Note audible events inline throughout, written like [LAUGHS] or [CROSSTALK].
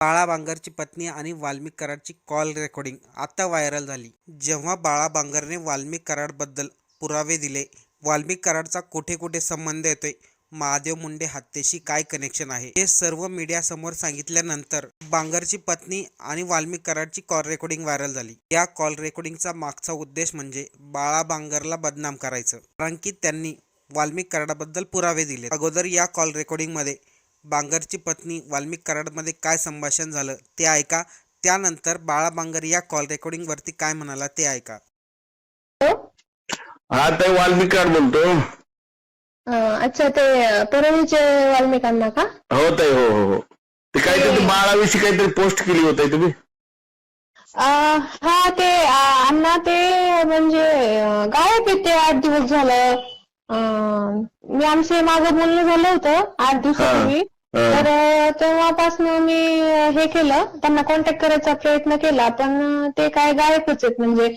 बाळा बांगरची पत्नी आणि वाल्मिक कराडची कॉल रेकॉर्डिंग आता व्हायरल झाली. जेव्हा बाळा बांगरने वाल्मिक कराडबद्दल पुरावे दिले वाल्मिक कराडचा कुठे कुठे संबंध येतोय महादेव मुंडे हत्येशी काय कनेक्शन आहे हे सर्व मीडियासमोर सांगितल्यानंतर बांगरची पत्नी आणि वाल्मिक कराडची कॉल रेकॉर्डिंग व्हायरल झाली. या कॉल रेकॉर्डिंगचा मागचा उद्देश म्हणजे बाळा बांगरला बदनाम करायचं. कारण की त्यांनी वाल्मिक कराडाबद्दल पुरावे दिले अगोदर या कॉल रेकॉर्डिंगमध्ये बांगरची पत्नी वाल्मिक कराडमध्ये काय संभाषण झालं ते ऐका. त्यानंतर बाळा बांगर या कॉल रेकॉर्डिंग वरती काय म्हणाला ते ऐका. हा ते वाल्मिक कार्ड बोलतो अं, अच्छा ते परळीचे वाल्मिकांना का? हो ताई हो हो हो. ते काहीतरी बाळाविषयी काहीतरी पोस्ट केली होती तुम्ही? अं, हा ते अं, अण्णा ते म्हणजे अं, गायब ते आठ दिवस झालं. अं, मी आमचे मागं बोलणं झालं होतं आठ दिवसापूर्वी. तर तेव्हापासून मी हे केलं. त्यांना कॉन्टॅक्ट करायचा प्रयत्न केला पण ते काय गायबच आहेत. म्हणजे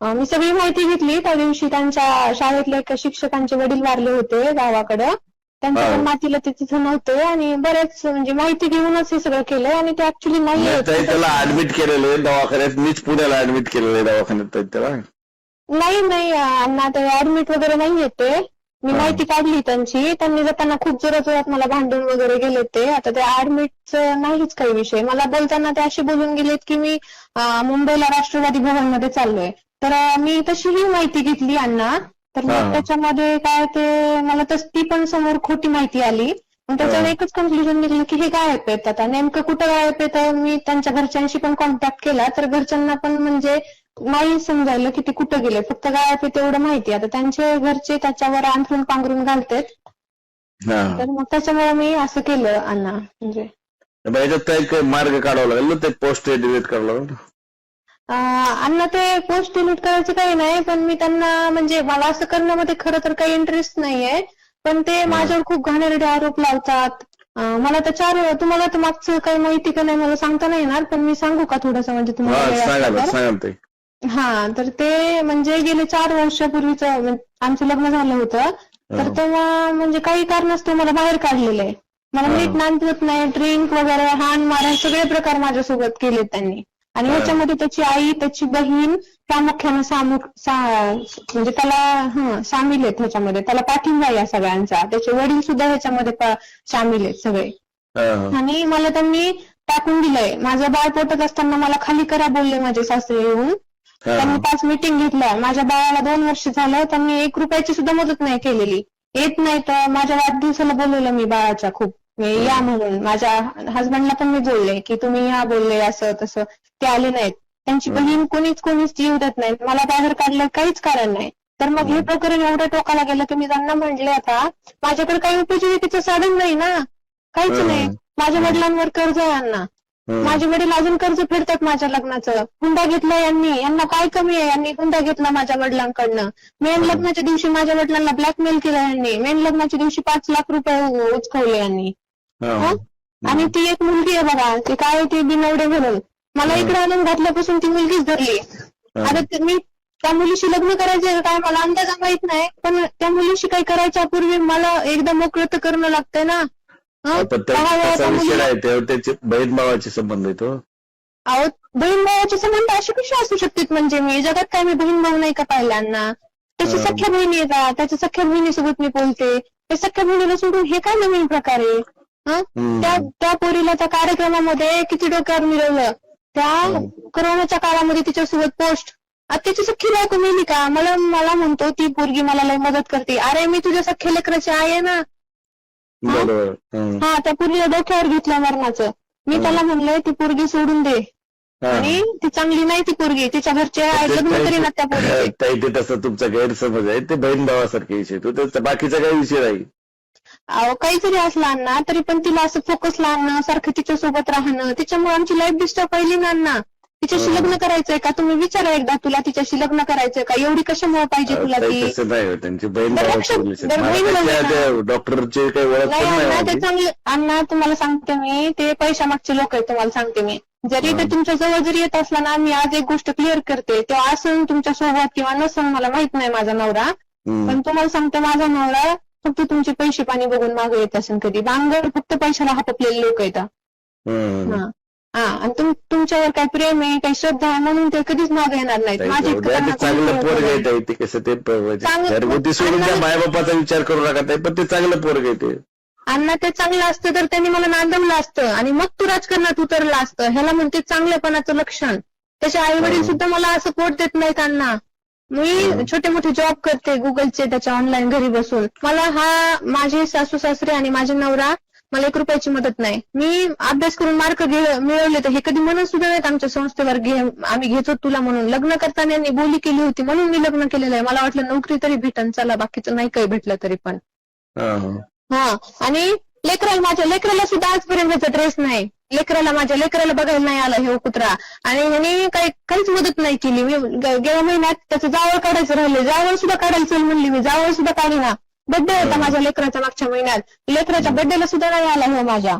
मी सगळी माहिती घेतली. त्या दिवशी त्यांच्या शाळेतले एका शिक्षकांचे वडील वारले होते गावाकडं. त्यांच्या मातीला ते तिथं नव्हते आणि बरेच म्हणजे माहिती घेऊनच हे सगळं केलंय आणि ते ऍक्च्युली नाही, त्याला ऍडमिट केलेलं दवाखान्यात मीच पुण्याला ऍडमिट केलेलं दवाखान्यात त्याला. नाही नाही अण्णा ते ऍडमिट वगैरे नाही येते मी हा. माहिती काढली त्यांची. त्यांनी जाताना खूप जोरात जोरात मला भांडून वगैरे गेले ते. आता ते ऍडमिटचं नाहीच काही विषय. मला बोलताना ते असे बोलून गेलेत की मी मुंबईला राष्ट्रवादी भवनमध्ये चाललोय. तर मी तशीही माहिती घेतली अण्णा तर हा. मग त्याच्यामध्ये काय ते मला तस ती पण समोर खोटी माहिती आली. मग त्याच्यावर हा. एकच कन्क्लुजन निघलं की हे गायब आता नेमकं कुठं गायब तर मी त्यांच्या घरच्यांशी पण कॉन्टॅक्ट केला. तर घरच्यांना पण म्हणजे नाही समजायला की ते कुठं गेले. फक्त गायब तेवढं माहिती. आता त्यांचे घरचे त्याच्यावर अंथरून पांघरून घालतेत. हा. तर मग त्याच्यामुळे मी असं केलं अण्णा. म्हणजे याच्यात काही काही मार्ग काढावा लागेल ना? ते पोस्ट डिलीट करावं लागेल अण्णा ते पोस्ट डिलीट करायचं काही नाही. पण मी त्यांना म्हणजे मला असं करण्यामध्ये खरं तर काही इंटरेस्ट नाहीये. पण ते माझ्यावर खूप घाणेरडे आरोप लावतात. मला तर चार तुम्हाला तर मागचं काही माहिती का नाही मला सांगता नाही येणार. पण मी सांगू का थोडंसं? म्हणजे तुम्हाला हा तर? हा ते म्हणजे गेले चार वर्षापूर्वीच आमचं लग्न झालं होतं तर हो. तेव्हा म्हणजे काही कारणास्तव मला बाहेर काढलेलं आहे मला हा. नीट नांदवत नाही ड्रिंक वगैरे हाण मारण सगळे प्रकार माझ्यासोबत केले त्यांनी आणि हा. ह्याच्यामध्ये त्याची आई त्याची बहीण प्रामुख्यानं सामुख सा- म्हणजे त्याला हं सामील आहेत ह्याच्यामध्ये त्याला पाठिंबा आहे या सगळ्यांचा त्याचे वडील सुद्धा ह्याच्यामध्ये पा- सामील आहेत सगळे हा, हा. आणि मला त्यांनी टाकून दिलंय माझं बाळ पोटत असताना मला खाली करा बोलले माझे सासरे येऊन हा, त्यांनी पाच मिटिंग घेतल्या. माझ्या बाळाला दोन वर्ष झालं. त्यांनी एक रुपयाची सुद्धा मदत नाही केलेली. येत नाही तर माझ्या वाढदिवसाला बोलवलं मी बाळाच्या खूप. या म्हणून. माझ्या हसबंडला पण मी बोलले की तुम्ही या बोलले असं तसं. ते आले नाहीत. त्यांची. बहीण कोणीच कोणीच जीव देत नाहीत मला बाहेर काढलं काहीच कारण नाही. तर मग हे. प्रकरण एवढ्या टोकाला गेलं की मी त्यांना म्हटले आता माझ्याकडे काही उपजीविकेचं साधन नाही ना. काहीच. नाही. माझ्या वडिलांवर कर्ज आहे यांना. माझे वडील अजून कर्ज फेडतात माझ्या लग्नाचं. हुंडा घेतला यांनी. यांना काय कमी आहे? यांनी हुंडा घेतला माझ्या वडिलांकडनं. मेन. लग्नाच्या दिवशी माझ्या वडिलांना ब्लॅकमेल केलं यांनी. मेन लग्नाच्या दिवशी पाच लाख रुपये उचकवले यांनी. आणि ती एक मुलगी आहे बघा. ती काय ती बिनवडे म्हणून. मला. इकडे आणून घातल्यापासून ती मुलगीच धरली. आता मी त्या मुलीशी लग्न करायचे काय? मला अंदाजा माहीत नाही. पण त्या मुलीशी काही करायच्या पूर्वी मला एकदा मोकळं तर करणं लागतंय ना? पण त्याचा विषय आहे त्याचे बहीण भावाचे संबंध आहे तो अहो बहीण भावाचे संबंध असे कसे असू शकतात म्हणजे? मी जगात काय मी बहीण भाऊ नाही का पाहिल्यांना? त्याची हा. सख्या बहिणी येतात त्याच्या सख्या बहिणीसोबत मी बोलते. त्या सख्या बहिणीला सोडून हे काय नवीन प्रकार आहे? हं? त्या त्या पोरीला त्या कार्यक्रमामध्ये किती डोक्यावर मिळवलं? त्या. कोरोनाच्या काळामध्ये तिच्यासोबत पोस्ट. त्याची सख्खी बायको मिळली का? मला मला म्हणतो ती पोरगी मला लय मदत करते. अरे मी तुझ्या सख्या लेकराची आहे ना. बरोबर. हा. त्या पोरीला डोक्यावर घेतलं मरणाचं. मी. त्याला म्हणलंय ती पोरगी सोडून दे. आणि ती चांगली नाही ती पोरगी तिच्या घरचे लग्न ते- करीनात त्या [LAUGHS] ते तसं तुमचा गैरसमज आहे. ते बहीण भावासारखे विषय तो त्याचा बाकीचा काही विषय नाही. अहो काही जरी असलं अण्णा तरी पण तिला असं फोकसला आणणं सारखं तिच्या सोबत राहणं त्याच्यामुळे आमची लाईफ डिस्टर्ब पहिली ना तिच्याशी. लग्न करायचंय का तुम्ही विचारा एकदा तुला तिच्याशी लग्न करायचंय का एवढी कशामुळे पाहिजे तुला ती तसं नाही हो, त्यांची बहीण बरं, भावाचे लक्षात- relation. बरं, मला बहीण त्याच्या भाऊ त्या डॉक्टरचे काही ओळख नाही पण अण्णा नाही ते माझी. चांगले अण्णा तुम्हाला सांगते मी ते पैशा मागचे लोक आहेत तुम्हाला सांगते मी जरी ते हं. तुमच्या जवळ जरी येत असला ना मी आज एक गोष्ट क्लिअर करते तो असून तुमच्यासोबत किंवा नसून मला माहीत नाही माझा नवरा हम्म. पण तुम्हाला सांगते माझा नवरा फक्त तुमचे पैसे पाणी बघून मागे येत असेल कधी बांगर फक्त पैशाला हापपलेले लोक येतात हम्म. हा. आणि तुम तुमच्यावर काही प्रेम आहे काही श्रद्धा आहे म्हणून ते कधीच मागे येणार नाहीत. माझे चांगलं पोरग आहे ताई, ते कसं ते म्हणजे चांगलं- घरगुती सोडून त्या मायबापाचा विचार करू नका ताई पण ते चांगलं पोरग आहे ते. अण्णा ते चांगलं असतं तर त्यांनी मला नांदवलं असतं आणि मग तू राजकारणात उतरला असतं. ह्याला म्हणते चांगलेपणाचं लक्षण. त्याचे आई वडील हं. सुद्धा मला असं पोट देत नाहीत अण्णा. मी हं. छोटे मोठे जॉब करते गुगलचे त्याच्या ऑनलाईन घरी बसून. मला हा माझे सासू सासरे आणि माझे नवरा मला एक रुपयाची मदत नाही. मी अभ्यास करून मार्क मिळवले तर हे कधी म्हणत सुद्धा नाहीत आमच्या संस्थेवर घे आम्ही घेतो तुला म्हणून. लग्न करताना यांनी बोली केली होती म्हणून मी लग्न केलेलं आहे. मला वाटलं नोकरी तरी भेटन चला बाकीचं नाही काही भेटलं तरी पण. हा, आणि लेकराला माझ्या लेकराला सुद्धा आजपर्यंत ड्रेस नाही. लेकराला माझ्या लेकराला बघायला नाही आला हे कुत्रा. आणि ह्याने काही काहीच मदत नाही केली. मी गेल्या महिन्यात त्याचं जावळ काढायचं राहिले जावळ सुद्धा काढायचं म्हणली मी. जावळ सुद्धा काढीना. बड्डे होता. माझ्या लेकराच्या मागच्या महिन्यात. लेकराच्या बड्डेला सुद्धा नाही आला हे माझ्या.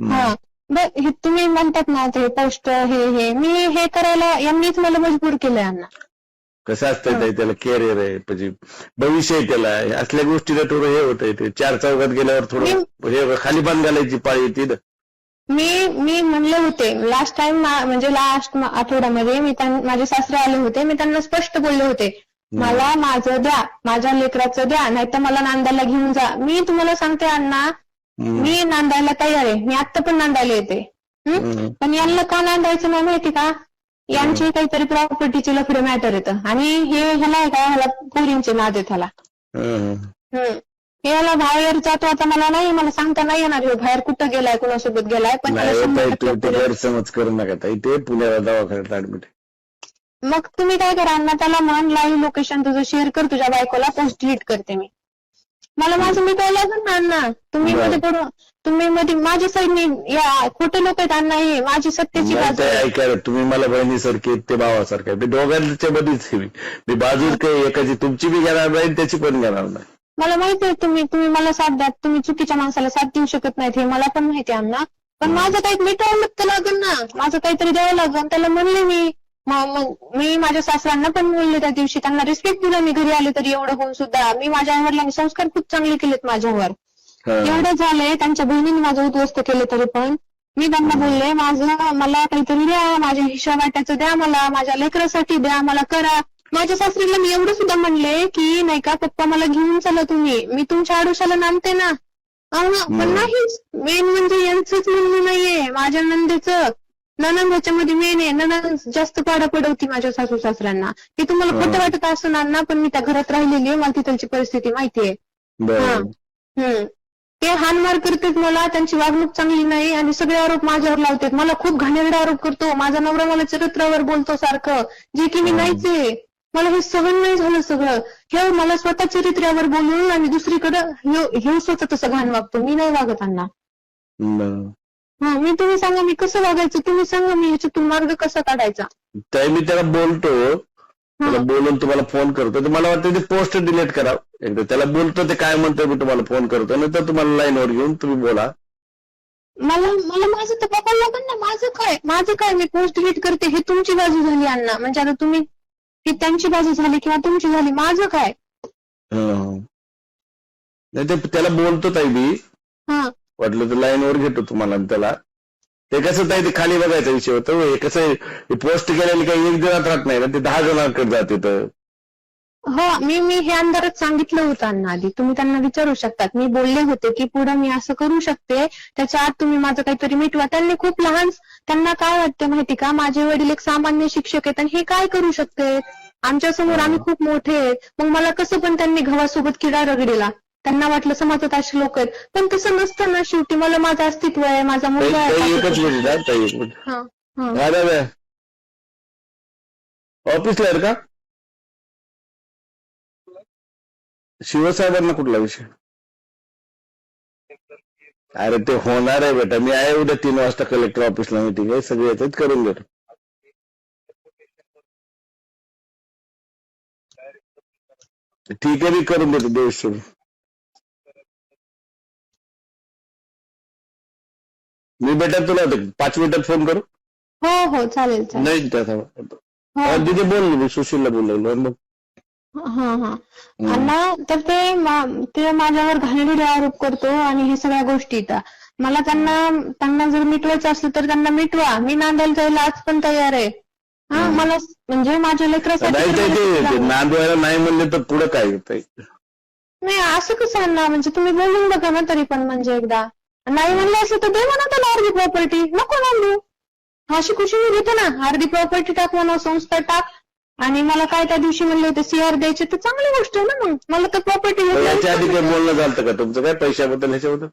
हा. हे तुम्ही म्हणतात ना ते पोस्ट हे हे. मी हे करायला यांनीच मला मजबूर केलंय अण्णा कसं असतंय त्याला कॅरियर आहे म्हणजे भविष्य आहे त्याला. असल्या गोष्टीला थोडं हे होतंय ते. चार चौकात गेल्यावर थोडं हे खाली बांध घालायची पाळी येते. मी मी म्हणले होते लास्ट टाइम म्हणजे लास्ट आठवड्यामध्ये मी माझे सासरे आले होते मी त्यांना स्पष्ट बोलले होते. मला माझं द्या माझ्या लेकराचं द्या नाहीतर मला नांदायला घेऊन जा. मी तुम्हाला सांगते अण्णा. मी नांदायला तयार आहे. मी आत्ता पण नांदायला येते. हं? पण यांना का नांदायचं नाही माहिती का? यांची काहीतरी प्रॉपर्टीचे लफडे मॅटर येतं. आणि हे ह्याला आहे का? ह्याला पोरींचे नाद आहेत ह्याला. हं. हे याला बाहेर जातो आता मला नाही मला सांगता नाही येणार. ह्यो बाहेर कुठं गेलाय? कुणासोबत गेलाय? पण हो गैरसमज करू नका ताई. ते पुण्याला दवाखान्यात ऍडमिट मग तुम्ही काय करा अण्णा त्याला म्हण लाईव्ह लोकेशन तुझं शेअर कर तुझ्या बायकोला पोस्ट डिलीट करते मी. मला माझं मी काय लागेल ना अण्णा. तुम्ही. मध्ये पडून तुम्ही मध्ये माझ्या साईडने या खोटे लोक आहेत अण्णा हे माझी सत्याची नाही बाजू आहे. ऐका ना, तुम्ही मला बहिणीसारखे ते भावासारखे. मी दोघांच्या मध्येच आहे मी. मी बाजूच काही एकाची तुमची बी घेणार नाही त्याची पण घेणार नाही. मला माहिती आहे तुम्ही तुम्ही मला साथ द्या तुम्ही चुकीच्या माणसाला साथ देऊ शकत नाहीत हे मला पण माहिती आहे अण्णा. पण माझं काही मिटवलं तर लागेल ना. माझं काहीतरी द्यावं लागेल त्याला म्हणले मी. म- मग मी माझ्या सासऱ्यांना पण बोलले त्या दिवशी. त्यांना रिस्पेक्ट दिला मी. घरी आले तरी एवढं होऊन सुद्धा. मी माझ्या आईवडिलांनी संस्कार खूप चांगले केलेत माझ्यावर. एवढं झालंय. त्यांच्या बहिणीने माझं उद्ध्वस्त केले तरी पण. मी त्यांना बोलले माझं मला काहीतरी द्या. माझ्या हिशा वाट्याचं द्या मला. माझ्या लेकरासाठी द्या. मला करा. माझ्या सासरीला मी एवढं सुद्धा म्हणले की नाही का पप्पा मला घेऊन चला तुम्ही. मी तुमच्या आडोशाला नांदते ना. पण. नाहीच. मेन म्हणजे यांचंच म्हणणं नाहीये. माझ्या नंदेचं. ननंद ह्याच्यामध्ये मेन आहे ननंद जास्त पाडा पडवती माझ्या सासू सासऱ्यांना. हे तुम्हाला. खोटं वाटत असणार ना पण मी त्या घरात राहिलेली आहे. मला तिथलची परिस्थिती माहिती आहे. ते हानमार करतात मला. त्यांची वागणूक चांगली नाही आणि सगळे आरोप माझ्यावर लावतात. मला खूप घाणेरडा आरोप करतो. माझा नवरा मला चरित्रावर बोलतो सारखं. जे की मी. नाहीच आहे. मला हे सहन नाही झालं सगळं. हे मला स्वतः चरित्र्यावर बोलून आणि दुसरीकडे हे स्वतः तसं घाण वागतो. मी नाही वागत त्यांना. हा मी तुम्ही सांगा मी कसं वागायचं? तुम्ही सांगा मी ह्याच्यातून मार्ग कसा काढायचा? ताई मी त्याला बोलतो. त्याला. बोलून तुम्हाला फोन करतो. तर मला वाटतं ते पोस्ट डिलीट करा. एकदा त्याला बोलतो ते काय म्हणतो मी तुम्हाला फोन करतो. नंतर तुम्हाला लाईनवर घेऊन तुम्ही बोला. मला मला माझं तर बघायला लागेल ना. माझं काय? माझं काय? मी पोस्ट डिलीट करते हे तुमची बाजू झाली अण्णा. म्हणजे आता तुम्ही ही त्यांची बाजू झाली किंवा तुमची झाली माझं काय? हं. नाही ते त्याला बोलतो ताई मी. हा. वाटलं तर लाईनवर घेतो तुम्हाला त्याला. ते कसं ताई ते खाली बघायचा विषय होतो हे. कसं हे पोस्ट केलेली काही एक दिनात राहत नाही ना ते दहा जणांकडे जाते तर हो मी मी हे अंधारात सांगितलं होतं आधी. तुम्ही त्यांना विचारू शकतात. मी बोलले होते की पुढे मी असं करू शकते. त्याच्या आत तुम्ही माझं काहीतरी मिटवा. त्यांनी खूप लहान त्यांना काय वाटतं माहिती का? माझे वडील एक सामान्य शिक्षक आहेत आणि हे काय करू शकते? आमच्यासमोर आम्ही खूप मोठे आहेत. मग मला कसं पण त्यांनी गव्हासोबत किडा रगडीला. त्यांना वाटलं समाजात असे लोक आहेत. पण तसं नसतं ना शेवटी मला माझं अस्तित्व आहे माझा मुलगा ताई आहे एकच मिनिट हा, ताई एक मिनिट. हा, ऑफिसला आहे का? शिवसाहेबांना कुठला विषय? अरे ते होणार आहे बेटा. मी आहे उद्या तीन वाजता कलेक्टर ऑफिसला मीटिंग आहे. सगळे येतात करून घेतो ठीक आहे मी करून देतो देश मी बेटा तुला पाच मिनिटात फोन करू? हो हो चालेल चालेल. नाही त्याचा हो. तिथे बोललो मी सुशीलला बोललो मग? हा हा. अण्णा तर ते मा- ते माझ्यावर घाणेरडे आरोप करतो आणि हे सगळ्या गोष्टी मला त्यांना त्यांना जर मिटवायचं असलं तर त्यांना मिटवा. मी नांदायला जायला आज पण तयार आहे. हा. मला म्हणजे माझ्या लेकरासाठी नांदवायला नाही म्हणले तर पुढं काय नाही असं कसं अण्णा? म्हणजे तुम्ही बोलून बघा ना तरी पण म्हणजे एकदा. नाही म्हणलं असं तर दे म्हणा त्याला अर्धी प्रॉपर्टी नको नांदू अशी खुशी मी घेते ना. अर्धी प्रॉपर्टी टाक म्हणा संस्था टाक. आणि मला काय त्या दिवशी म्हणले होते सीआर द्यायचे तर चांगली गोष्ट आहे ना मग. मला तर प्रॉपर्टी याच्या आधी काही बोलणं झालं का तुमचं? काय पैशाबद्दल ह्याच्याबद्दल?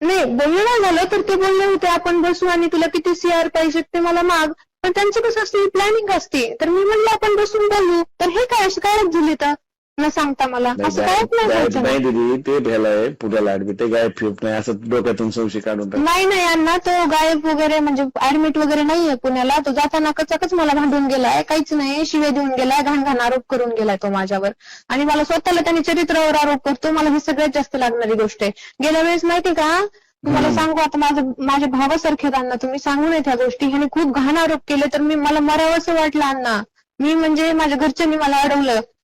नाही बोलणं नाही झालं तर ते बोलले होते आपण बसू आणि तुला किती सीआर पाहिजे ते मला माग. पण त्यांचं कसं असते प्लॅनिंग असते. तर मी म्हणलं आपण बसून बोलू. तर हे काय असं कायच झाले तर न सांगता मला. असं कायच नाही व्हायचं. नाही ते भ्यालाय पुण्याला ऍडमिट ते गायब फिरत नाही असं डोक्यातून संशय काढून टाक. नाही नाही अण्णा तो गायब वगैरे म्हणजे ऍडमिट वगैरे नाहीये पुण्याला. तो जाताना कचाकच मला भांडून गेलाय काहीच नाही. शिवे देऊन गेलाय घाण घाण आरोप करून गेलाय तो माझ्यावर. आणि मला स्वतःला त्याने चरित्रावर आरोप करतो. मला ही सगळ्यात जास्त लागणारी गोष्ट आहे. गेल्या वेळेस माहिती का? तुम्हाला. सांगू आता माझं माझ्या भावासारखे आहेत अण्णा तुम्ही सांगू नये त्या गोष्टी. ह्याने खूप घाण आरोप केले तर मी मला मरावंसं वाटलं अण्णा. मी म्हणजे माझ्या घरच्यांनी मला अडवलं.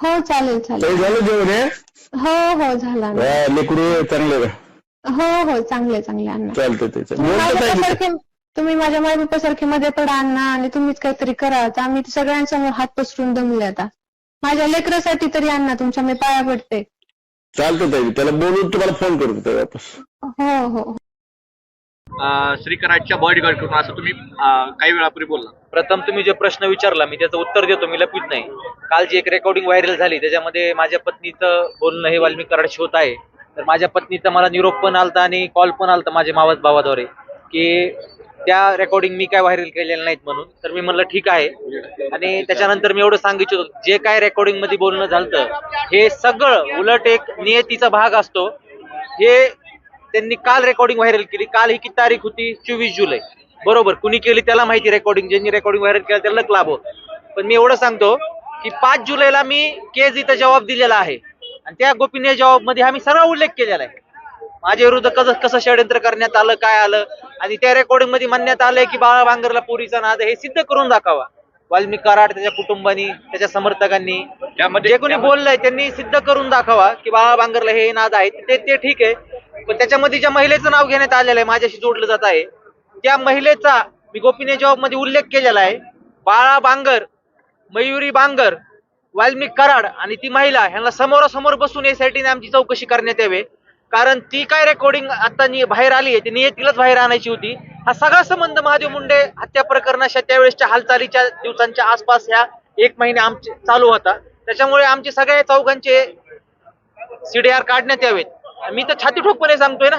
हो चालेल चालेल. झालं जेवण हे? हो हो झाला. हा, लेकरू चांगले हो हो चांगले चांगले अण्णा चालतंय ते तुम्ही बोलतो माझ्या ताई मी. पप्पासारखे तुम्ही माझ्या माय पप्पासारखे मध्ये पडा अण्णा आणि तुम्हीच काहीतरी करा. आता आम्ही सगळ्यांसमोर हात पसरून दमले आता. माझ्या लेकरासाठी तरी अण्णा तुमच्या मी पाया पडते. चालतं ताई. त्याला बोलून तुम्हाला फोन करू ताई वापस. हो हो. अं, श्रीकराटच्या बॉडीगार्ड करून असं तुम्ही अं, काही वेळापूर्वी बोलला. प्रथम तुम्ही जे प्रश्न विचारला मी त्याचं उत्तर देतो मी लपित नाही. काल जी एक रेकॉर्डिंग व्हायरल झाली त्याच्यामध्ये माझ्या पत्नीचं बोलणं हे वाल्मिक कराडशी होत आहे. तर माझ्या पत्नीचा मला निरोप पण आलता आणि कॉल पण आलता माझ्या मावस भावाद्वारे की त्या रेकॉर्डिंग मी काय व्हायरल केलेल्या नाहीत म्हणून. तर मी म्हणलं ठीक आहे. आणि त्याच्यानंतर मी एवढं सांगू इच्छितो जे काय रेकॉर्डिंगमध्ये बोलणं झालं हे सगळं उलट एक नियतीचा भाग असतो. हे त्यांनी काल रेकॉर्डिंग व्हायरल केली. काल ही किती तारीख होती? चोवीस जुलै. बरोबर. कुणी केली त्याला माहिती रेकॉर्डिंग ज्यांनी रेकॉर्डिंग व्हायरल केलं त्याला लाभ हो पण मी एवढं सांगतो की पाच जुलैला मी केज इथं जबाब दिलेला आहे. आणि त्या गोपनीय जबाबमध्ये आम्ही सर्व उल्लेख केलेला आहे. माझ्या विरुद्ध कसं कसं षडयंत्र करण्यात आलं काय आलं? आणि त्या रेकॉर्डिंगमध्ये म्हणण्यात आलंय की बाळा बांगरला पोरीचा नाद आहे हे सिद्ध करून दाखवा. वाल्मिक कराड त्याच्या कुटुंबानी त्याच्या समर्थकांनी जे कोणी बोललंय त्यांनी सिद्ध करून दाखवा की बाळा बांगरला हे नाद आहे. ते ते ठीक आहे. पण त्याच्यामध्ये ज्या महिलेचं नाव घेण्यात आलेलं आहे माझ्याशी जोडलं जात आहे त्या महिलेचा मी गोपनीय जॉबमध्ये उल्लेख केलेला आहे. बाळा बांगर मयुरी बांगर वाल्मिक कराड आणि ती महिला ह्यांना समोरासमोर बसून यासाठी आमची चौकशी करण्यात यावे. कारण ती काय रेकॉर्डिंग आता बाहेर आली आहे ती नियतीलाच बाहेर आणायची होती. हा सगळा संबंध महादेव मुंडे हत्या प्रकरणाच्या त्यावेळेसच्या हालचालीच्या दिवसांच्या आसपास ह्या एक महिने आमचे चालू होता. त्याच्यामुळे आमचे सगळ्या चौघांचे सीडीआर काढण्यात यावेत. मी तर छाती ठोकपणे सांगतोय ना.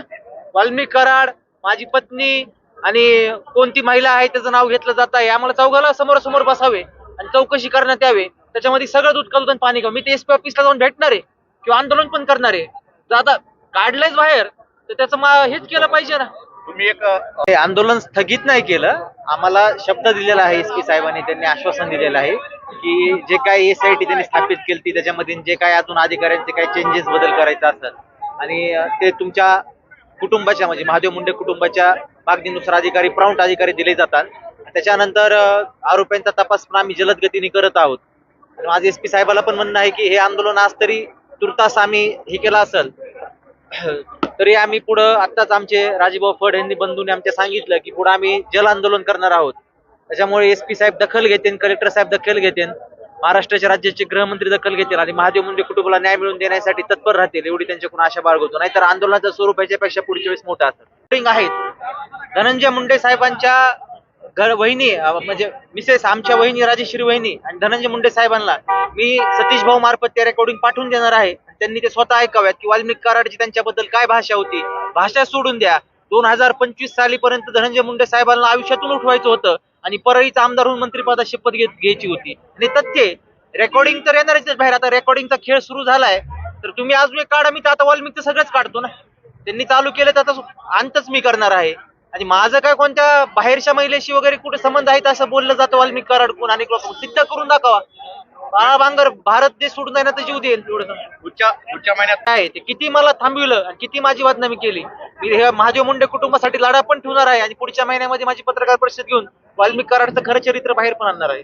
वाल्मिक कराड माझी पत्नी आणि कोणती महिला आहे त्याचं नाव घेतलं जात आहे. आम्हाला चौघाला समोरासमोर बसावे आणि चौकशी करण्यात यावे. त्याच्यामध्ये सगळं दूध काढून पाणी घ्या मी ते एसपी ऑफिसला जाऊन भेटणार आहे किंवा आंदोलन पण करणार आहे. तर आता काढलंयच बाहेर तर त्याचं हेच केलं पाहिजे ना. तुम्ही एक आंदोलन स्थगित नाही केलं. आम्हाला शब्द दिलेला आहे एस पी साहेबांनी त्यांनी आश्वासन दिलेलं आहे की जे काय एस आय टी त्यांनी स्थापित केली त्याच्यामध्ये जे काय अजून अधिकाऱ्यांचे काही चेंजेस बदल करायचे असतात आणि ते तुमच्या कुटुंबाच्या म्हणजे महादेव मुंडे कुटुंबाच्या मागणीनुसार अधिकारी प्राऊंट अधिकारी दिले जातात. त्याच्यानंतर आरोपींचा तपास पण आम्ही जलद गतीने करत आहोत. आणि माझे एस पी साहेबाला पण म्हणणं आहे की हे आंदोलन आज तरी तुर्तास आम्ही हे केलं असेल. [CLEARS THROAT] तरी आम्ही पुढं आत्ताच आमचे राजीभाऊ फड यांनी बंधूंनी आमच्या सांगितलं की पुढे आम्ही जल आंदोलन करणार आहोत. त्याच्यामुळे एस पी साहेब दखल घेतील कलेक्टर साहेब दखल घेतील. महाराष्ट्राच्या राज्याचे गृहमंत्री दखल घेतील आणि महादेव मुंडे कुटुंबाला न्याय मिळवून देण्यासाठी तत्पर राहतील एवढी त्यांच्याकडून आशा बाळगवतो नाहीतर आंदोलनाचं स्वरूप याच्यापेक्षा पुढच्या वेळेस मोठं असतं आहेत. धनंजय मुंडे साहेबांच्या घर वहिनी म्हणजे मिसेस आमच्या वहिनी राजेश्री वहिनी आणि धनंजय मुंडे साहेबांना मी सतीश भाऊ मार्फत त्या रेकॉर्डिंग पाठवून देणार आहे. त्यांनी ते स्वतः ऐकाव्यात की वाल्मिक कराडची त्यांच्याबद्दल काय भाषा होती. भाषा सोडून द्या. दोन हजार पंचवीस सालीपर्यंत धनंजय मुंडे साहेबांना आयुष्यातून उठवायचं होतं. आणि परळीचा आमदार होऊन मंत्रीपदा शपथ घेत घ्यायची होती. आणि तथ्य रेकॉर्डिंग तर येणारच बाहेर. आता रेकॉर्डिंगचा खेळ सुरू झालाय. तर तुम्ही अजून एक काढा मी तर आता तर सगळंच काढतो ना. त्यांनी चालू केलं तर आता अंतच मी करणार आहे. आणि माझं काय कोणत्या बाहेरच्या महिलेशी वगैरे कुठे संबंध आहेत असं बोललं जातं वाल्मिक कराड कोण अनेक लोक सिद्ध करून दाखवा. बाळा बांगर भारत देश सोडून जाणार तर जीव देईल एवढं सांगा. पुढच्या पुढच्या महिन्यात काय ते? किती मला थांबविलं आणि किती माझी बदनामी केली? मी हे महादेव मुंडे कुटुंबासाठी लढा पण ठेवणार आहे आणि पुढच्या महिन्यामध्ये माझी पत्रकार परिषद घेऊन वाल्मिक कराडचं खरं चरित्र बाहेर पण आणणार आहे.